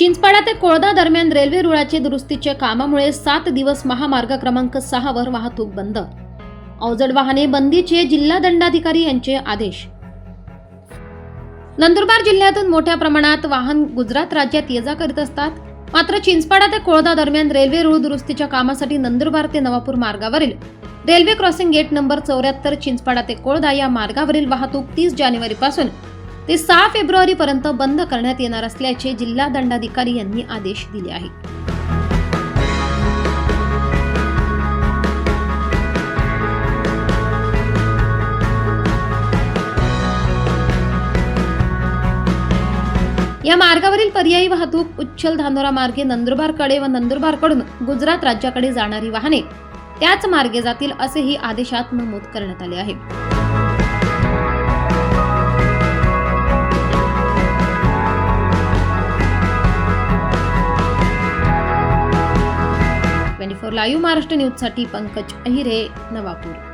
चिंचपाडा ते कोळदा दरम्यान रेल्वे रुळाचे दुरुस्तीच्या कामामुळे सात दिवस महामार्ग क्रमांक सहा वर वाहतूक बंद. अवजड वाहने बंदीचे जिल्हा दंडाधिकारी यांचे आदेश. नंदुरबार जिल्ह्यातून मोठ्या प्रमाणात वाहन गुजरात राज्यात ये जा करीत असतात. मात्र चिंचपाडा ते कोळदा दरम्यान रेल्वे रुळ दुरुस्तीच्या कामासाठी नंदुरबार ते नवापूर मार्गावरील रेल्वे क्रॉसिंग गेट नंबर चौऱ्याहत्तर चिंचपाडा ते कोळदा या मार्गावरील वाहतूक तीस जानेवारीपासून ते सहा फेब्रुवारी पर्यंत बंद करण्यात येणार असल्याचे जिल्हा दंडाधिकारी यांनी आदेश दिले आहेत. या मार्गावरील पर्यायी वाहतूक उच्छल धानोरा मार्गे नंदुरबारकडे व नंदुरबारकडून गुजरात राज्याकडे जाणारी वाहने त्याच मार्गे जातील असेही आदेशात नमूद करण्यात आले आहे. ट्वेंटी फोर लाईव्ह महाराष्ट्र न्यूजसाठी पंकज अहिरे नवापूर.